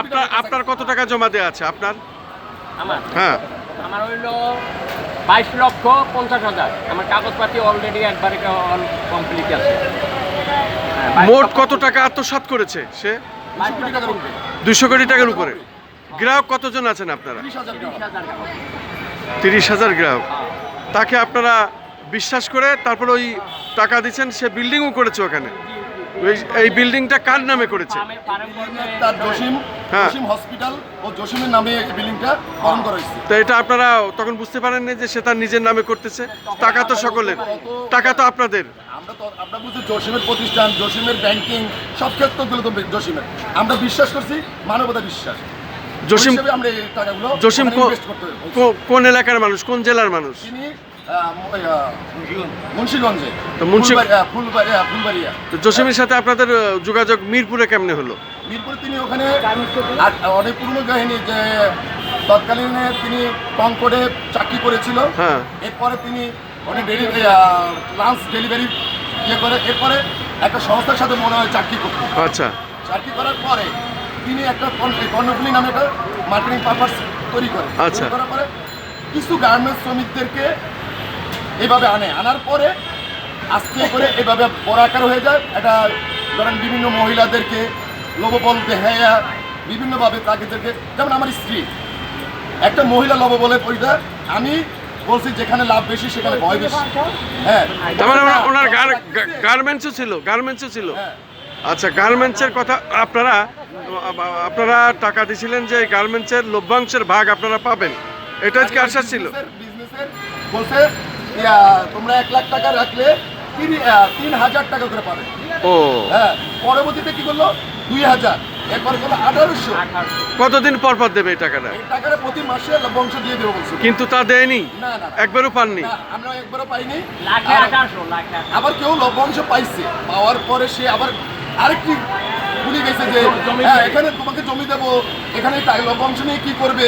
আপনার আপনার কত টাকা জমা দেওয়া আছে? আপনার? আমার? হ্যাঁ। আমার হইল বাইশ লক্ষ পঞ্চাশ হাজার। আমার কাগজপাতি অলরেডি একবারে কমপ্লিট আছে। হ্যাঁ, 22 মোট কত টাকা আত্মসাৎ করেছে সে? 22 কোটি টাকার উপরে। দুশো কোটি টাকার উপরে। গ্রাহক কতজন আছেন আপনারা? তিরিশ হাজার গ্রাহক। তাকে আপনারা বিশ্বাস করে তারপর ওই টাকা দিচ্ছেন সে বিল্ডিংও করেছে ওখানে। এই বিল্ডিংটা কার নামে করেছে? তার জসিম হ্যাঁ। জসিম হসপিটাল ও জসিমের নামে এই বিল্ডিংটা ফর্ম করা হয়েছে। তো এটা আপনারা তখন বুঝতে পারেননি যে সে তার নিজের নামে করতেছে। টাকা তো সকলের। টাকা তো আপনাদের। আমরা তো আমরা বুঝি জসিমের প্রতিষ্ঠান জসিমের ব্যাংকিং সব ক্ষেত্রগুলো তো জসিমের। আমরা বিশ্বাস করছি মানবতা বিশ্বাস। জসিম আমরা এই টাকাগুলো জসিম কোন এলাকার মানুষ? কোন জেলার মানুষ? তিনি মুন্সিগঞ্জে। তো মুন্সি- ফুলবাড়ি- আহ, ফুলবাড়ি- আহ, ফুলবাড়িয়া। তো জসিমের সাথে আপনাদের যোগাযোগ মিরপুরে কেমনে হলো? মিরপুরে তিনি ওখানে অনেক পুরনো কাহিনী যে তৎকালীনে তিনি কঙ্কড়ে চাকরি করেছিল। হ্যাঁ। এরপরে তিনি অনেক ডেলিভারি লাঞ্চ ডেলিভারি ইয়ে করে এরপরে একটা সংস্থার সাথে মনে হয় চাকরি করতেন আচ্ছা। চাকরি করার পরে তিনি একটা কর্ণ- কর্ণফুলী নামে একটা মার্কেটিং পারপাস তৈরি করে। আচ্ছা। করার পরে কিছু গার্মেন্টস শ্রমিকদেরকে এভাবে আনে। আনার পরে আস্তে করে এভাবে বড় আকার হয়ে যায়। এটা ধরেন বিভিন্ন মহিলাদেরকে লোভবল দেহাইয়া বিভিন্নভাবে তাদেরকে যেমন আমার স্ত্রী। একটা মহিলা লোভবলে পরিচয় আমি বলছি যেখানে লাভ বেশি সেখানে ভয় বেশি। হ্যাঁ। মানে ওনার- ওনার গার্মেন্টসও ছিল গার্মেন্টসও ছিল। হ্যাঁ। আচ্ছা গার্মেন্টসের কথা আপনারা আপনারা টাকা দিছিলেন যে গার্মেন্টসের লভ্যাংশের ভাগ আপনারা পাবেন। এটা কি আশ্বাস ছিল। বলছে তোমরা এক লাখ টাকা রাখলে তিন তিন হাজার টাকা করে পাবে। ও। হ্যাঁ পরবর্তীতে কি করল? দুই হাজার। এরপর করল আঠারোশো। কতদিন পর পর দেবে এই টাকাটা? এই টাকাটা প্রতি মাসে বংশ দিয়ে দেবো বলছিল কিন্তু তা দেয়নি? না না একবারও পাননি? আমরা একবারও পাইনি। লাখে আঠারোশো লাখে আবার কেউ লভ্যাংশ পাইছে। পাওয়ার পরে সে আবার আরেকটি ভুলে গেছে যে জমি হ্যাঁ এখানে তোমাকে জমি দেবো। এখানে লভ্যাংশ নিয়ে কি করবে?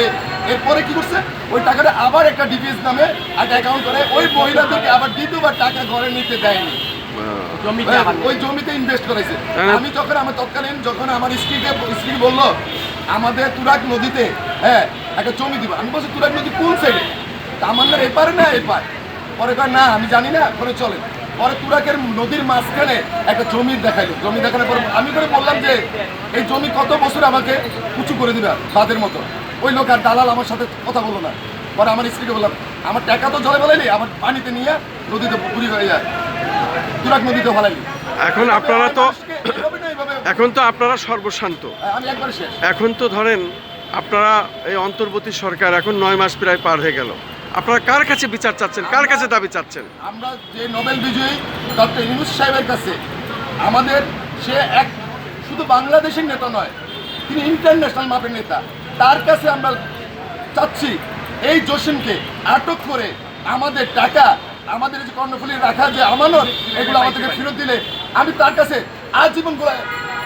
এরপরে কি করছে? ওই টাকাটা আবার একটা ডিপিএস নামে একটা অ্যাকাউন্ট করে। ওই মহিলাদেরকে আবার দ্বিতীয়বার টাকা ঘরে নিতে দেয়নি। হ্যাঁ, ওই জমিতে ইনভেস্ট করেছে হ্যাঁ। আমি যখন আমার তৎকালীন যখন আমার স্ত্রীকে স্ত্রী বলল আমাদের তুরাগ নদীতে হ্যাঁ একটা জমি দিব। আমি বলছি তুরাগ নদী কোন সাইডে আমার না এপারে না এপার? পরে কয় না আমি জানি না পরে চলে পরে তুরাকের নদীর মাঝখানে একটা জমি দেখাইলো। জমি দেখানোর পর আমি করে বললাম যে এই জমি কত বছর আমাকে উঁচু করে দিবে বাদের মতো? ওই লোক আর দালাল আমার সাথে কথা বলল না। পরে আমার স্ত্রীকে বললাম আমার টাকা তো জলে বলেনি আমার পানিতে নিয়ে নদীতে পুরি হয়ে যায়। তুরাক নদীতে ফেলাইলি। এখন আপনারা তো এখন তো আপনারা সর্বশান্ত। আমি একবার শেষ। এখন তো ধরেন আপনারা এই অন্তর্বর্তী সরকার এখন নয় মাস প্রায় পার হয়ে গেল। আপনারা কার কাছে বিচার চাচ্ছেন? কার কাছে দাবি চাচ্ছেন? আমরা যে নোবেল বিজয়ী ডক্টর ইউনুস সাহেবের কাছে আমাদের সে এক শুধু বাংলাদেশের নেতা নয় তিনি ইন্টারন্যাশনাল মাপের নেতা। তার কাছে আমরা চাচ্ছি এই জসিমকে আটক করে আমাদের টাকা, আমাদের যে কর্ণফুলি রাখা যে আমানত, এগুলো আমাদেরকে ফেরত দিলে আমি তার কাছে আজীবন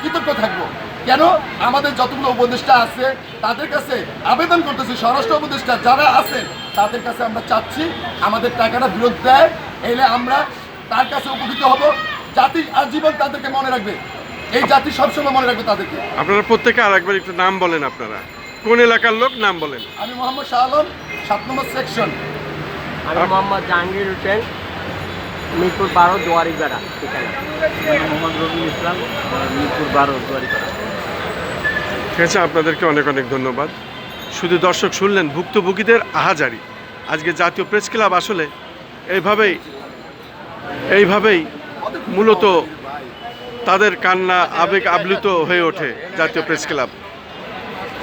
কৃতজ্ঞ থাকব। কেন? আমাদের যতগুলো উপদেষ্টা আছে, তাদের কাছে আবেদন করতেছি, স্বরাষ্ট্র উপদেষ্টা যারা আছেন, তাদের কাছে আমরা চাচ্ছি আমাদের টাকাটা ফেরত দেয়, এলে আমরা তার কাছে উপকৃত হব। জাতি আজীবন তাদেরকে মনে রাখবে। এই জাতি সবসময় মনে রাখবে তাদেরকে। আপনারা প্রত্যেকে আর একবার একটু নাম বলেন আপনারা। কোন এলাকার লোক নাম বলেন? আমি মোহাম্মদ শাহ আলম সাত নম্বর সেকশন আমি মোহাম্মদ জাহাঙ্গীর হোসেন মিরপুর বারো দুয়ারি বেড়া মোহাম্মদ রবিউল ইসলাম মিরপুর বারো দুয়ারিপাড়া। ঠিক আছে আপনাদেরকে অনেক অনেক ধন্যবাদ। শুধু দর্শক শুনলেন ভুক্তভোগীদের আহাজারি। আজকে জাতীয় প্রেস ক্লাব আসলে এইভাবেই এইভাবেই মূলত তাদের কান্না আবেগ আপ্লুত হয়ে ওঠে জাতীয় প্রেস ক্লাব।